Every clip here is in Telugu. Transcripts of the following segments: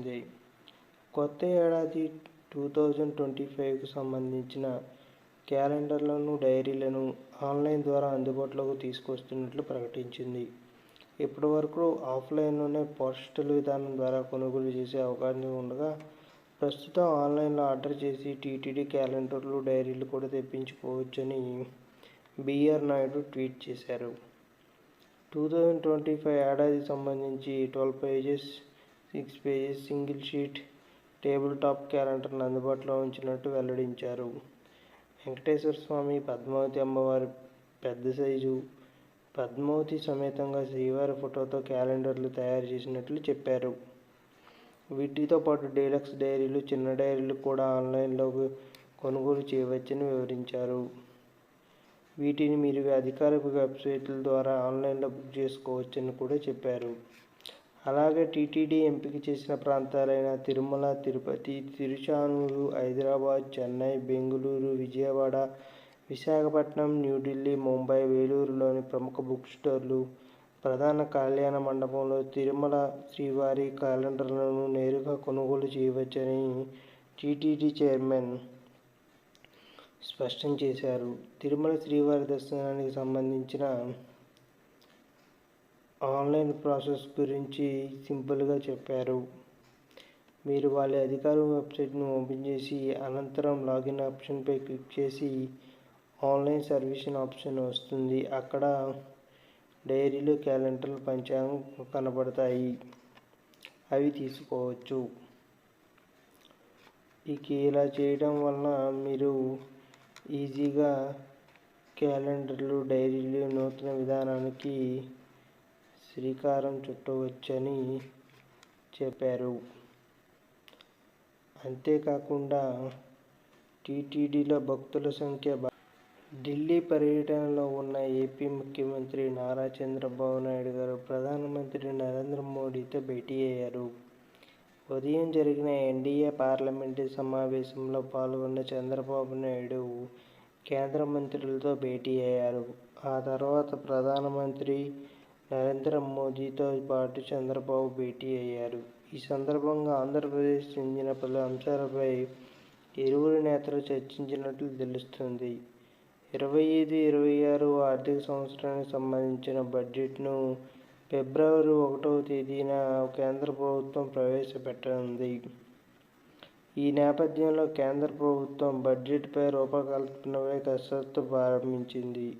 ఉంది కొత్త ఏడాది టూ థౌజండ్ ట్వంటీ ఫైవ్కు సంబంధించిన క్యాలెండర్లను డైరీలను ఆన్లైన్ ద్వారా అందుబాటులోకి తీసుకొస్తున్నట్లు ప్రకటించింది. ఇప్పటి వరకు ఆఫ్లైన్లోనే పోస్టల్ విధానం ద్వారా కొనుగోలు చేసే అవకాశం ఉండగా ప్రస్తుతం ఆన్లైన్లో ఆర్డర్ చేసి టీటీడీ క్యాలెండర్లు డైరీలు కూడా తెప్పించుకోవచ్చని బిఆర్ నాయుడు ట్వీట్ చేశారు. టూ థౌజండ్ ట్వంటీ ఫైవ్ ఏడాదికి సంబంధించి twelve pages six pages single sheet table top క్యాలెండర్ను అందుబాటులో ఉంచినట్టు వెల్లడించారు. వెంకటేశ్వర స్వామి పద్మావతి అమ్మవారి పెద్ద సైజు పద్మావతి సమేతంగా శ్రీవారి ఫోటోతో క్యాలెండర్లు తయారు చేసినట్లు చెప్పారు. వీటితో పాటు డీలక్స్ డైరీలు చిన్న డైరీలు కూడా ఆన్లైన్లో కొనుగోలు చేయవచ్చని వివరించారు. వీటిని మీరు అధికారిక వెబ్సైట్ల ద్వారా ఆన్లైన్లో బుక్ చేసుకోవచ్చని కూడా చెప్పారు. అలాగే టీటీడీ ఎంపిక చేసిన ప్రాంతాలైన తిరుమల తిరుపతి తిరుచానూరు హైదరాబాద్ చెన్నై బెంగళూరు విజయవాడ విశాఖపట్నం న్యూఢిల్లీ ముంబై వేలూరులోని ప్రముఖ బుక్ స్టోర్లు ప్రధాన కళ్యాణ మండపంలో తిరుమల శ్రీవారి క్యాలెండర్లను నేరుగా కొనుగోలు చేయవచ్చని టీటీడీ చైర్మన్ స్పష్టం చేశారు. తిరుమల శ్రీవారి దర్శనానికి సంబంధించిన ఆన్లైన్ ప్రాసెస్ గురించి సింపుల్గా చెప్పారు. మీరు వాళ్ళ అధికారిక వెబ్సైట్ను ఓపెన్ చేసి అనంతరం లాగిన్ ఆప్షన్పై క్లిక్ చేసి ఆన్లైన్ సర్వీసింగ్ ఆప్షన్ వస్తుంది. అక్కడ డైరీలు క్యాలెండర్లు పంచాంగం కనబడతాయి. అవి తీసుకోవచ్చు. ఇక ఇలా చేయడం వలన మీరు ఈజీగా క్యాలెండర్లు డైరీలు నూతన విధానానికి శ్రీకారం చుట్టవచ్చని చెప్పారు. అంతేకాకుండా టీటీడీలో భక్తుల సంఖ్య ఢిల్లీ పర్యటనలో ఉన్న ఏపీ ముఖ్యమంత్రి నారా చంద్రబాబు నాయుడు గారు ప్రధానమంత్రి నరేంద్ర మోడీతో భేటీ అయ్యారు. ఉదయం జరిగిన ఎన్డీఏ పార్లమెంటు సమావేశంలో పాల్గొన్న చంద్రబాబు నాయుడు కేంద్ర మంత్రులతో భేటీ అయ్యారు. ఆ తర్వాత ప్రధానమంత్రి నరేంద్ర మోదీతో పాటు చంద్రబాబు భేటీ అయ్యారు. ఈ సందర్భంగా ఆంధ్రప్రదేశ్ చెందిన పలు అంశాలపై ఇరువురు నేతలు చర్చించినట్లు తెలుస్తుంది. ఇరవై ఐదు ఇరవై ఆరు ఆర్థిక సంవత్సరానికి సంబంధించిన బడ్జెట్ను ఫిబ్రవరి ఒకటవ తేదీన కేంద్ర ప్రభుత్వం ప్రవేశపెట్టనుంది. ఈ నేపథ్యంలో కేంద్ర ప్రభుత్వం బడ్జెట్పై రూపకల్పనపై కసరత్తు ప్రారంభించింది.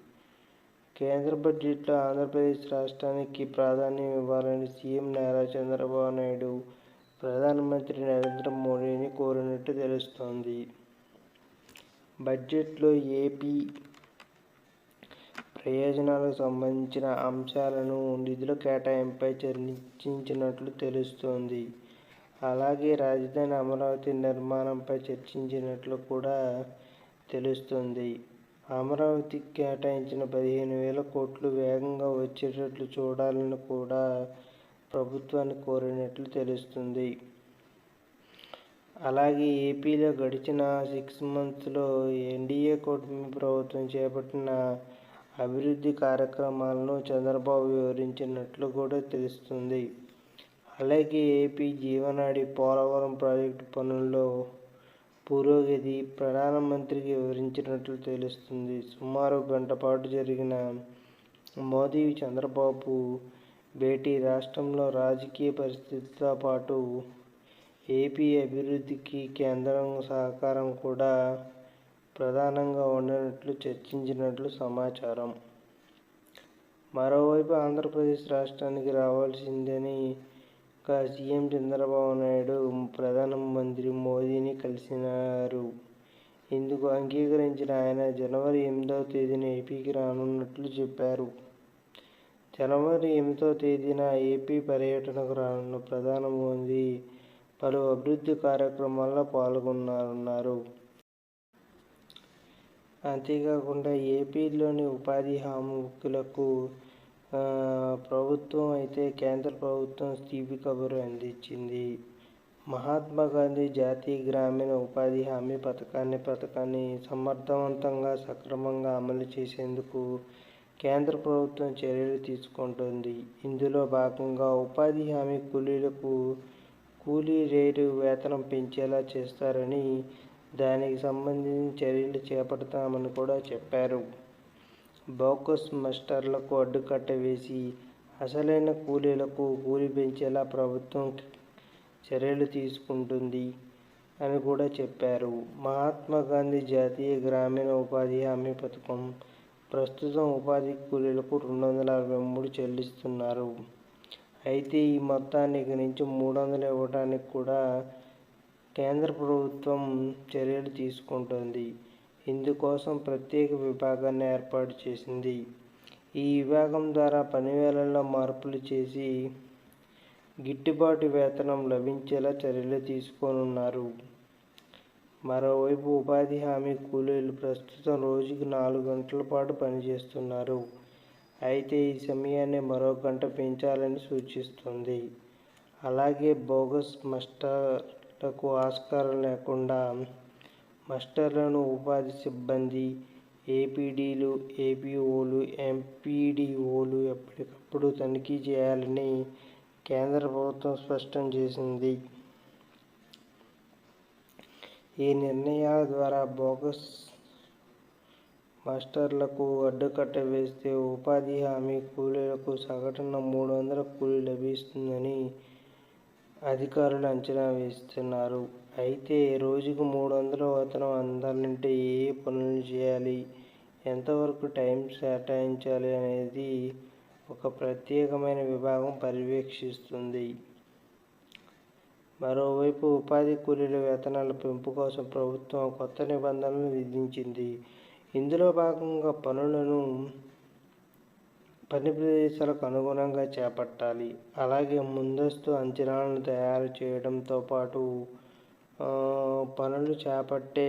కేంద్ర బడ్జెట్లో ఆంధ్రప్రదేశ్ రాష్ట్రానికి ప్రాధాన్యం ఇవ్వాలని సీఎం నారా చంద్రబాబు నాయుడు ప్రధానమంత్రి నరేంద్ర మోడీని కోరినట్టు తెలుస్తోంది. బడ్జెట్లో ఏపీ ప్రయోజనాలకు సంబంధించిన అంశాలను నిధుల కేటాయింపై చర్చించినట్లు తెలుస్తోంది. అలాగే రాజధాని అమరావతి నిర్మాణంపై చర్చించినట్లు కూడా తెలుస్తుంది. అమరావతికి కేటాయించిన పదిహేను వేల కోట్లు వేగంగా వచ్చేటట్లు చూడాలని కూడా ప్రభుత్వాన్ని కోరినట్లు తెలుస్తుంది. అలాగే ఏపీలో గడిచిన సిక్స్ మంత్స్లో ఎన్డీఏ కూటమి ప్రభుత్వం చేపట్టిన అభివృద్ధి కార్యక్రమాలను చంద్రబాబు వివరించినట్లు కూడా తెలుస్తుంది. అలాగే ఏపీ జీవనాడి పోలవరం ప్రాజెక్టు పనుల్లో పురోగతి ప్రధానమంత్రికి వివరించినట్లు తెలుస్తుంది. సుమారు గంట పాటు జరిగిన మోదీ చంద్రబాబు భేటీ రాష్ట్రంలో రాజకీయ పరిస్థితితో పాటు ఏపీ అభివృద్ధికి కేంద్రం సహకారం కూడా ప్రధానంగా ఉండనట్లు చర్చించినట్లు సమాచారం. మరోవైపు ఆంధ్రప్రదేశ్ రాష్ట్రానికి రావాల్సిందని సీఎం చంద్రబాబు నాయుడు ప్రధానమంత్రి మోదీని కలిసినారు. ఇందుకు అంగీకరించిన ఆయన జనవరి ఎనిమిదవ తేదీన ఏపీకి రానున్నట్లు చెప్పారు. జనవరి ఎనిమిదవ తేదీన ఏపీ పర్యటనకు రానున్న ప్రధాన మోదీ పలు అభివృద్ధి కార్యక్రమాల్లో పాల్గొన్నారు అంతేకాకుండా ఏపీలోని ఉపాధి హామీలకు ఆ, ప్రభుత్వం అయితే కేంద్ర ప్రభుత్వం తీపి కబురు అందించింది. మహాత్మా గాంధీ జాతీయ గ్రామీణ ఉపాధి హామీ పథకాన్ని పథకాన్ని సమర్థవంతంగా సక్రమంగా అమలు చేసేందుకు కేంద్ర ప్రభుత్వం చర్యలు తీసుకుంటుంది. ఇందులో భాగంగా ఉపాధి హామీ కూలీలకు కూలీ రేటు వేతనం పెంచేలా చేస్తారని దానికి సంబంధించిన చర్యలు చేపడతామని కూడా చెప్పారు. బోకస్ మాస్టర్లకు అడ్డుకట్ట వేసి అసలైన కూలీలకు కూలి పెంచేలా ప్రభుత్వం చర్యలు తీసుకుంటుంది అని కూడా చెప్పారు. మహాత్మా గాంధీ జాతీయ గ్రామీణ ఉపాధి హామీ పథకం ప్రస్తుతం ఉపాధి కూలీలకు రెండు వందల అరవై మూడు చెల్లిస్తున్నారు. అయితే ఈ మొత్తాన్ని ఇక నుంచి మూడు వందలు ఇవ్వడానికి కూడా కేంద్ర ప్రభుత్వం చర్యలు తీసుకుంటుంది. ఇందుకోసం ప్రత్యేక విభాగాన్ని ఏర్పాటు చేసింది. ఈ విభాగం ద్వారా పనివేళల్లో మార్పులు చేసి గిట్టుబాటు వేతనం లభించేలా చర్యలు తీసుకోనున్నారు. మరోవైపు ఉపాధి హామీ కూలీలు ప్రస్తుతం రోజుకు నాలుగు గంటల పాటు పనిచేస్తున్నారు. అయితే ఈ సమయాన్ని మరో గంట పెంచాలని సూచిస్తుంది. అలాగే బోగస్ మస్టర్లకు ఆస్కారం లేకుండా మాస్టర్లను ఉపాధి సిబ్బంది ఏపీడీలు ఏపీఓలు ఎంపీడీఓలు ఎప్పటికప్పుడు తనిఖీ చేయాలని కేంద్ర ప్రభుత్వం స్పష్టం చేసింది. ఈ నిర్ణయాల ద్వారా బోగస్ మాస్టర్లకు అడ్డుకట్ట వేస్తే ఉపాధి హామీ కూలీలకు సగటున మూడు వందల కూలీ లభిస్తుందని అధికారులు అంచనా వేస్తున్నారు. అయితే రోజుకు మూడు వందల వేతనం అందాలంటే ఏ ఏ పనులు చేయాలి? ఎంతవరకు టైం కేటాయించాలి అనేది ఒక ప్రత్యేకమైన విభాగం పర్యవేక్షిస్తుంది. మరోవైపు ఉపాధి కూలీల వేతనాల పెంపు కోసం ప్రభుత్వం కొత్త నిబంధనలు విధించింది. ఇందులో భాగంగా పనులను పని ప్రదేశాలకు అనుగుణంగా చేపట్టాలి. అలాగే ముందస్తు అంచనాలను తయారు చేయడంతో పాటు పనులు చేపట్టే